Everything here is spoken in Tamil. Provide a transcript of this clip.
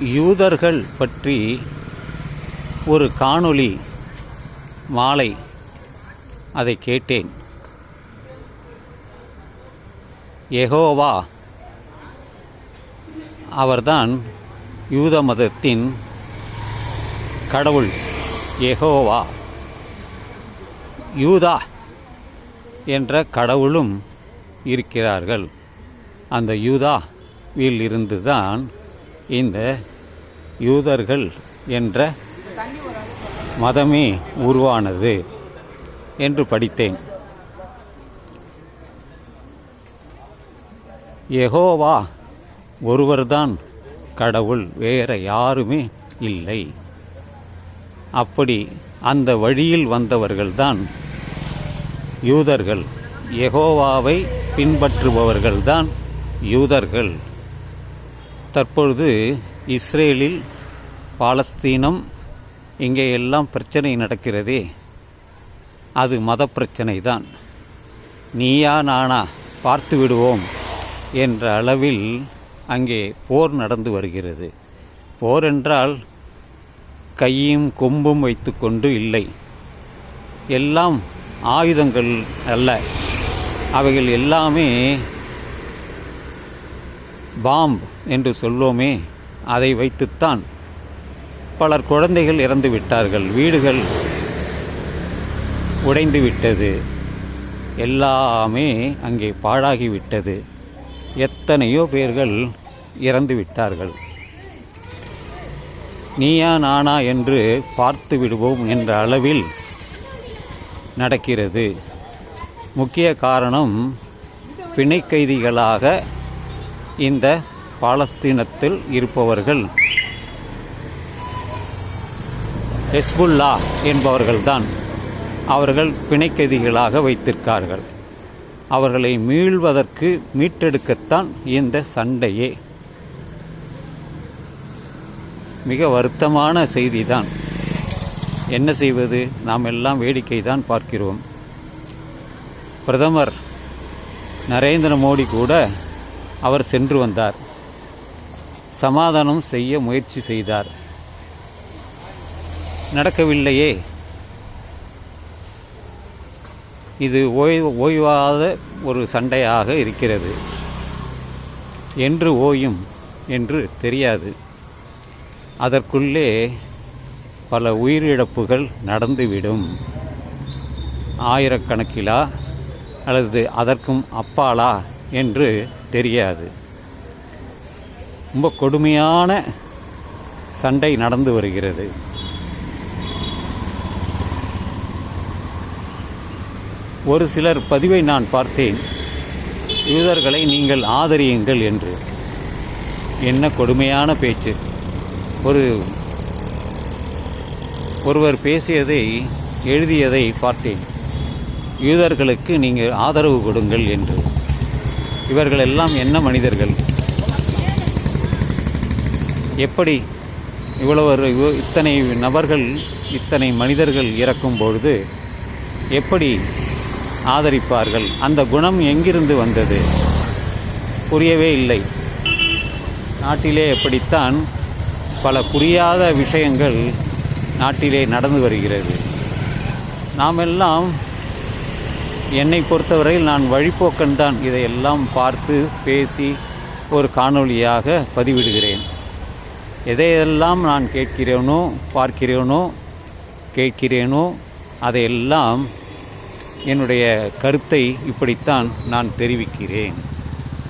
யூதர்கள் பற்றி ஒரு காணொளி மாலை அதை கேட்டேன். யெகோவா அவர்தான் யூத மதத்தின் கடவுள். யெகோவா யூதா என்ற கடவுளும் இருக்கிறார்கள். அந்த யூதாவில் இருந்துதான் இந்த யூதர்கள் என்ற மதமே உருவானது என்று படித்தேன். யெகோவா ஒருவர்தான் கடவுள் வேற யாருமே இல்லை. அப்படி அந்த வழியில் வந்தவர்கள்தான் யூதர்கள். யெகோவாவை பின்பற்றுபவர்கள்தான் யூதர்கள். தற்பொழுது இஸ்ரேலில் பாலஸ்தீனம் இங்கே எல்லாம் பிரச்சனை நடக்கிறதே. அது மத பிரச்சனை தான் நீயா நானா பார்த்து விடுவோம் என்ற அளவில் அங்கே போர் நடந்து வருகிறது. போர் என்றால் கையும் கொம்பும் வைத்துக்கொண்டு இல்லை. எல்லாம் ஆயுதங்கள் அல்ல. அவைகள் எல்லாமே பாம்ப் என்று சொல்வோமே அதை வைத்துத்தான். பலர் குழந்தைகள் இறந்து விட்டார்கள் வீடுகள் உடைந்து விட்டது. எல்லாமே அங்கே பாழாகிவிட்டது எத்தனையோ பேர்கள் இறந்து விட்டார்கள். நீயா நானா என்று பார்த்து விடுவோம் என்ற அளவில் நடக்கிறது. முக்கிய காரணம் பிணை கைதிகளாக இந்த பாலஸ்தீனத்தில் இருப்பவர்கள். ஹெஸ்புல்லா என்பவர்கள்தான் அவர்கள் பிணைக்கைதிகளாக வைத்திருக்கார்கள். அவர்களை மீள்வதற்கு மீட்டெடுக்கத்தான் இந்த சண்டையே. மிக வருத்தமான செய்திதான். என்ன செய்வது? நாம் எல்லாம் வேடிக்கை தான் பார்க்கிறோம். பிரதமர் நரேந்திர மோடி கூட அவர் சென்று வந்தார். சமாதானம் செய்ய முயற்சி செய்தார். நடக்கவில்லையே. இது ஓய்வு ஓய்வாத ஒரு சண்டையாக இருக்கிறது. என்று ஓயும் என்று தெரியாது. அதற்குள்ளே பல உயிரிழப்புகள் நடந்துவிடும். ஆயிரக்கணக்கிலா அல்லது அதற்கும் அப்பாலா என்று தெரியாது. ரொம்ப கொடுமையான சண்டை நடந்து வருகிறது. ஒரு சிலர் பதிவை நான் பார்த்தேன். யூதர்களை நீங்கள் ஆதரியுங்கள் என்று. என்ன கொடுமையான பேச்சு. ஒரு ஒருவர் பேசியதை எழுதியதை பார்த்தேன். யூதர்களுக்கு நீங்கள் ஆதரவு கொடுங்கள் என்று. இவர்கள் எல்லாம் என்ன மனிதர்கள்? எப்படி இவ்வளவு இத்தனை நபர்கள் இத்தனை மனிதர்கள் இறக்கும் பொழுது எப்படி ஆதரிப்பார்கள்? அந்த குணம் எங்கிருந்து வந்தது? புரியவே இல்லை. நாட்டிலே எப்படித்தான் பல புரியாத விஷயங்கள் நாட்டிலே நடந்து வருகிறது. நாம் எல்லாம் என்னை பொறுத்தவரையில் நான் வழிப்போக்கன் தான். இதையெல்லாம் பார்த்து பேசி ஒரு காணொளியாக பதிவிடுகிறேன். எதையெல்லாம் நான் கேட்கிறேனோ பார்க்கிறேனோ கேட்கிறேனோ அதையெல்லாம் என்னுடைய கருத்தை இப்படித்தான் நான் தெரிவிக்கிறேன்.